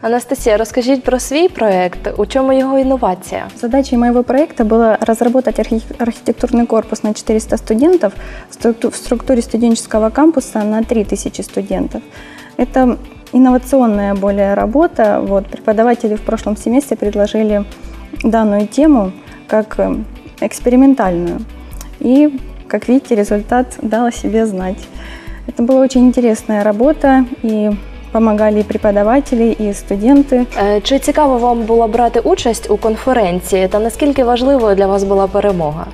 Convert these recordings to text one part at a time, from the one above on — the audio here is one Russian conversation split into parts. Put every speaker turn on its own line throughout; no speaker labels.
Анастасія, розкажіть про свій проект. У чому його інновація?
Задачей моего проекта было разработать архи- архитектурный корпус на 400 студентов в структу- в структуре студенческого кампуса на 3000 студентов. Это инновационная более работа. Вот, преподаватели в прошлом семестре предложили данную тему как э, экспериментальную. И, как видите, результат дал о себе знать. Это была очень интересная работа, и помогали и преподаватели, и студенты.
Е, Чи цікаво вам було брати участь у конференції та наскільки важливою для вас була перемога?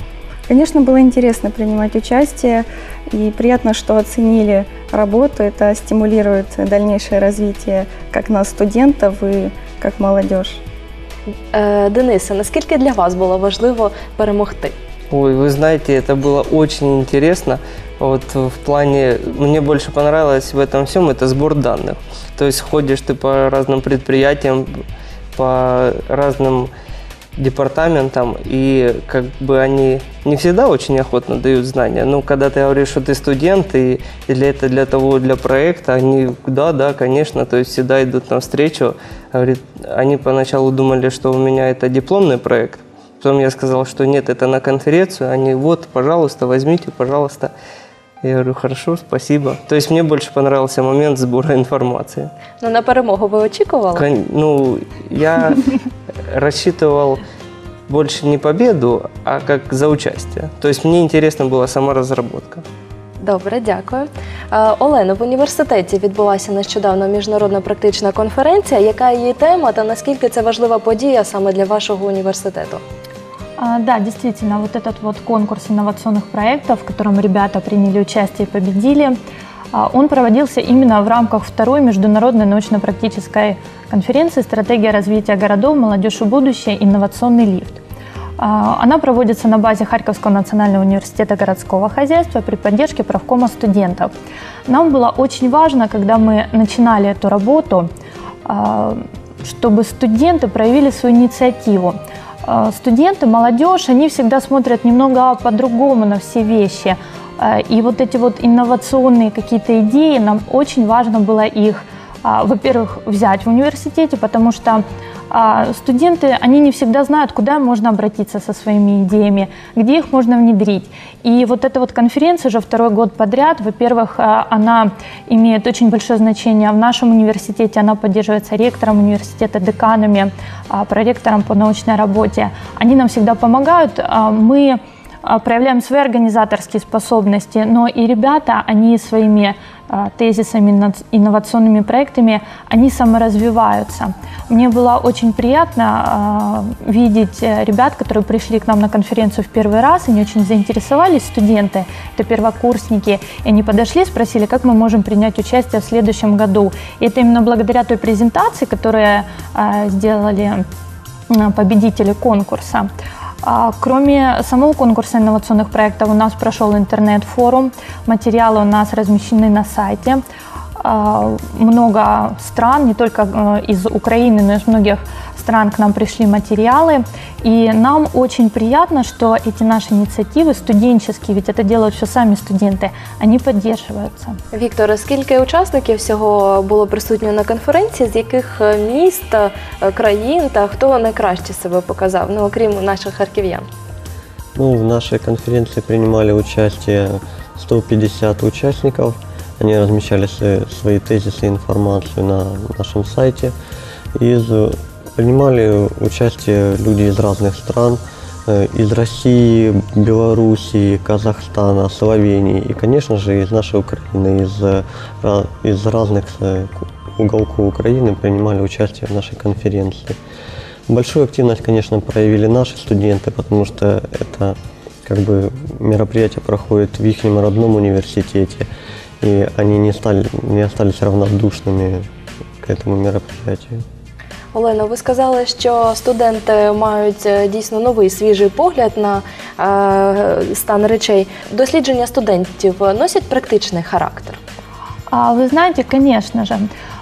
Конечно, было интересно принимать участие, и приятно, что оценили работу. Это стимулирует дальнейшее развитие как нас, студентов, и как молодежь.
Е, Денисе, наскільки для вас було важливо перемогти?
Ой, вы знаете, это было очень интересно. Вот в плане, мне больше понравилось в этом всем, это сбор данных. То есть ходишь ты по разным предприятиям, по разным департаментам, и как бы они не всегда очень охотно дают знания. Но когда ты говоришь, что ты студент, и, или это для того, для проекта, они, да, да, конечно, то есть всегда идут навстречу. Говорит, они поначалу думали, что у меня это дипломный проект, Потом я сказал, что нет, это на конференцию. Они, вот, пожалуйста, возьмите, пожалуйста. Я говорю, хорошо, спасибо. То есть мне больше понравился момент сбора информации.
Ну на перемогу ви очікували?
Кон- Ну, я рассчитывал больше не победу, а как за участие. То есть мне интересна была сама разработка.
Добре, дякую. Е, Олено, в університеті відбулася нещодавно міжнародна практична конференція. Яка її тема та наскільки це важлива подія саме для вашого університету?
А, Да, действительно, вот этот вот конкурс инновационных проектов, в котором ребята приняли участие и победили, а, он проводился именно в рамках второй международной научно-практической конференции «Стратегия развития городов. Молодежь и будущее. Инновационный лифт». А, Она проводится на базе Харьковского национального университета городского хозяйства при поддержке правкома студентов. Нам было очень важно, когда мы начинали эту работу, чтобы студенты проявили свою инициативу. А, Студенты, молодежь, они всегда смотрят немного по-другому на все вещи. А, И вот эти вот инновационные какие-то идеи, нам очень важно было их, во-первых, взять в университете, потому что а, студенты, они не всегда знают, куда можно обратиться со своими идеями, где их можно внедрить. И вот эта вот конференция уже второй год подряд, во-первых, а, она имеет очень большое значение в нашем университете, она поддерживается ректором университета, деканами, а, проректором по научной работе. Они нам всегда помогают. А, Мы а, проявляем свои организаторские способности, но и ребята, они своими а, тезисами, инновационными проектами, они саморазвиваются. Мне было очень приятно а, видеть э, ребят, которые пришли к нам на конференцию в первый раз, они очень заинтересовались, студенты, это первокурсники, и они подошли, спросили, как мы можем принять участие в следующем году. И это именно благодаря той презентации, которую а, сделали а, победители конкурса. А, Кроме самого конкурса инновационных проектов у нас прошел интернет-форум, материалы у нас размещены на сайте. А, Много стран, не только э, из Украины, но и из многих стран к нам пришли материалы. И нам очень приятно, что эти наши инициативы студенческие, ведь это делают все сами студенты, они поддерживаются.
Віктор, скільки учасників всього було присутньо на конференції, з яких е, міст, е, країн та хто найкраще себе показав, ну окрім наших харків'ян?
Ну, в нашей конференции принимали участие 150 участников. Они размещали свои, свои тезисы и информацию на нашем сайте. Из, принимали участие люди из разных стран, э, из России, Белоруссии, Казахстана, Словении и, конечно же, из нашей Украины, из, э, из разных э, уголков Украины принимали участие в нашей конференции. Большую активность, конечно, проявили наши студенты, потому что это как бы мероприятие проходит в их родном университете, и они не, стали, не остались равнодушными к этому мероприятию.
Олено, ви сказали, що студенти мають е, дійсно новий свіжий погляд на е, стан речей. Дослідження студентів носять практичний характер.
А, Вы знаете, конечно же,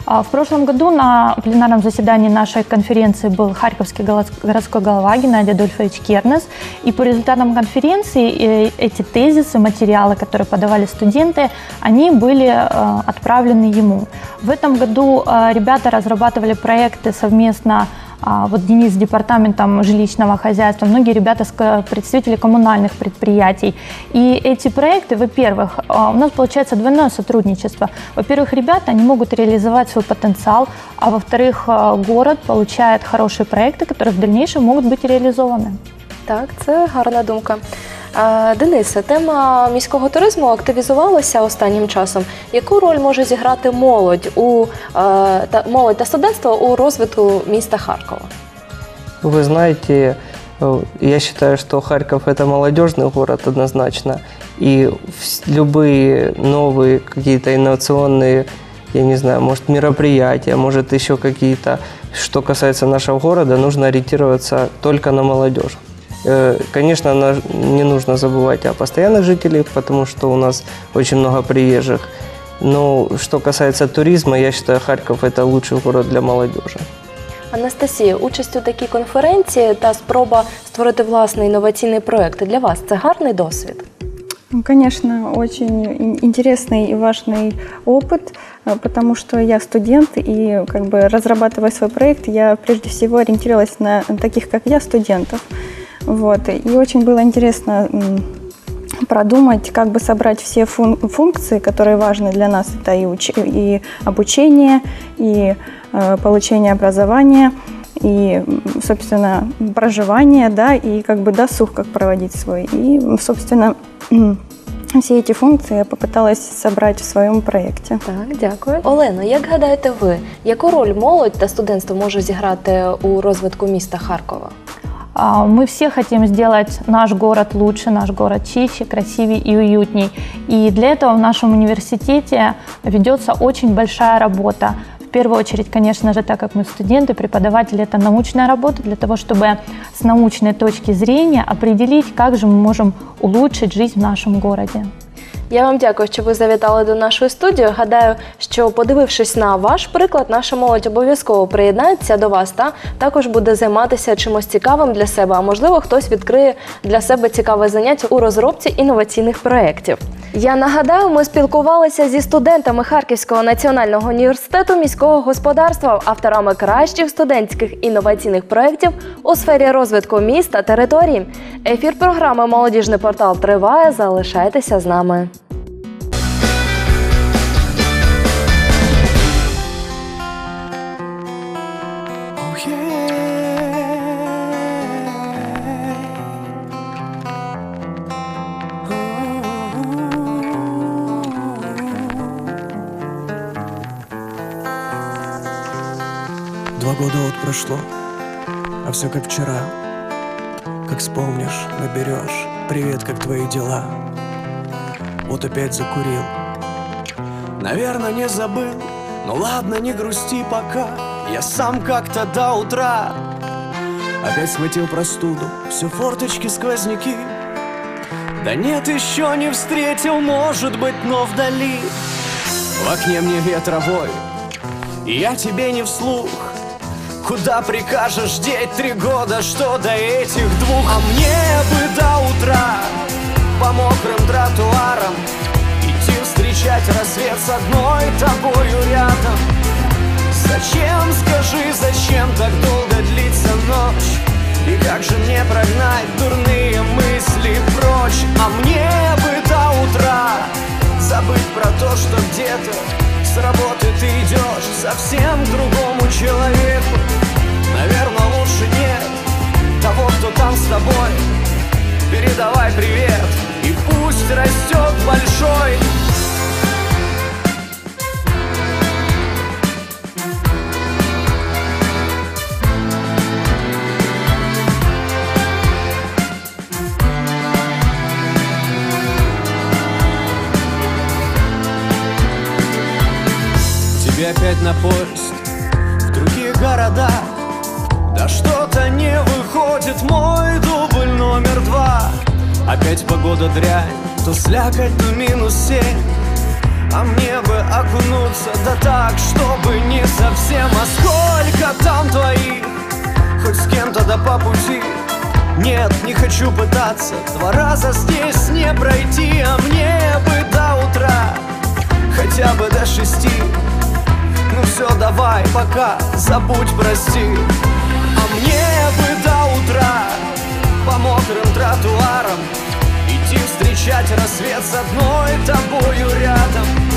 В прошлом году на пленарном заседании нашей конференции был Харьковский городской голова Геннадий Адольфович Кернес. И по результатам конференции э, эти тезисы, материалы, которые подавали студенты, они были э, отправлены ему. В этом году э, ребята разрабатывали проекты совместно а, вот Денис с департаментом жилищного хозяйства, многие ребята, ко- представители коммунальных предприятий. И эти проекты, во-первых, а, у нас получается двойное сотрудничество. Во-первых, ребята, они могут реализовать свой потенциал, а во-вторых, а, город получает хорошие проекты, которые в дальнейшем могут быть реализованы.
Так, це гарна думка. Е, Денисе, тема міського туризму активізувалася останнім часом. Яку роль може зіграти молодь у е, та молодь та студентство у розвитку міста Харкова?
Вы знаете, э, я считаю, что Харьков это молодежный город однозначно. И вс- любые новые какие-то инновационные, я не знаю, может мероприятия, может еще какие-то, что касается нашего города, нужно ориентироваться только на молодежь. Э, Конечно, на- не нужно забывать о постоянных жителях, потому что у нас очень много приезжих. Но что касается туризма, я считаю, Харьков это лучший город для молодежи.
Анастасія, участь у такій конференції та спроба створити власний інноваційний проект для вас це гарний досвід.
Ну, Конечно, очень ин- интересный и важный опыт, э, потому что я студент, и как бы разрабатывая свой проект, я прежде всего ориентировалась на таких, как я, студентов. Вот. И очень было интересно м, продумать, как бы собрать все фун- функции, которые важны для нас. Это и, уч- и обучение, и э, получение образования, и, м, собственно, проживание, да, и как бы досуг, как проводить свой. И, собственно, все эти функции я попыталась собрать в своем проекте.
Так, дякую. Олено, як гадаєте ви, яку роль молодь та студентство може зіграти у розвитку міста Харкова?
А, Мы все хотим сделать наш город лучше, наш город чище, красивее и уютней. И для этого в нашем университете ведется очень большая работа. В первую очередь, конечно же, так как мы студенты, преподаватели, это научная работа для того, чтобы с научной точки зрения определить, как же мы можем улучшить жизнь в нашем городе.
Я вам дякую, що ви завітали до нашої студії. Гадаю, що подивившись на ваш приклад, наша молодь обов'язково приєднається до вас та також буде займатися чимось цікавим для себе. А можливо, хтось відкриє для себе цікаве заняття у розробці інноваційних проєктів. Я нагадаю, ми спілкувалися зі студентами Харківського національного університету міського господарства, авторами кращих студентських інноваційних проєктів у сфері розвитку міст та територій. Ефір програми Молодіжний портал триває. Залишайтеся з нами.
Года вот прошло, а все как вчера. Как вспомнишь, наберешь. Привет, как твои дела? Вот опять закурил. Наверное, не забыл. Ну ладно, не грусти пока. Я сам как-то до утра Опять схватил простуду Все форточки, сквозняки Да нет, еще не встретил, может быть, но вдали В окне мне ветровой я тебе не вслух Куда прикажешь деть три года, что до этих двух А мне бы до утра По мокрым тротуарам Идти встречать рассвет с одной тобою рядом Зачем, скажи, зачем так долго длится ночь? И как же мне прогнать дурные мысли прочь? А мне бы до утра забыть про то, что где-то с работы ты идешь совсем другому человеку. Опять на поезд. В другие города Да что-то не выходит. Мой дубль номер два. Опять погода дрянь, то слякоть, то минус семь. А мне бы окунуться, да так, чтобы не совсем. А сколько там твоих, хоть с кем-то да по пути. Нет, не хочу пытаться, два раза здесь не пройти. А мне бы до утра, хотя бы до шести Ну все, давай, пока, забудь, прости. А мне бы до утра по мокрым тротуарам Идти встречать рассвет с одной тобою рядом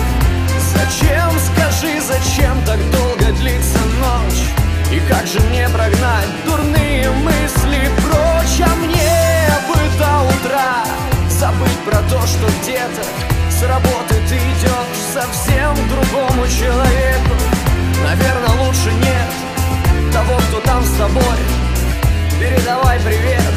там с тобой Передавай привет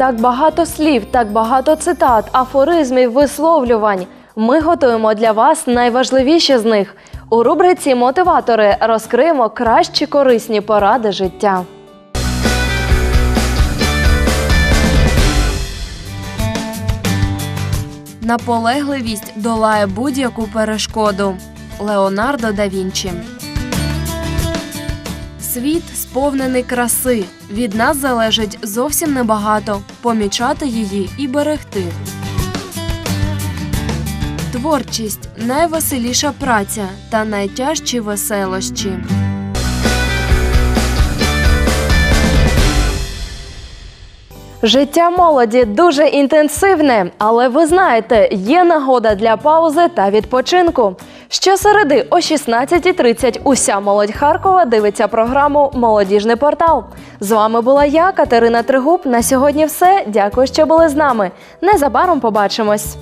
Так багато слів, так багато цитат, афоризмів, висловлювань. Ми готуємо для вас найважливіші з них. У рубриці Мотиватори розкриємо кращі корисні поради життя. Наполегливість долає будь-яку перешкоду. Леонардо да Вінчі. Світ сповнений краси. Від нас залежить зовсім небагато помічати її і берегти. Творчість найвеселіша праця та найтяжчі веселощі. Життя молоді дуже інтенсивне, але ви знаєте, є нагода для паузи та відпочинку. Щосереди о 16.30 уся молодь Харкова дивиться програму Молодіжний портал. З вами була я, Катерина Тригуб. На сьогодні все. Дякую, що були з нами. Незабаром побачимось.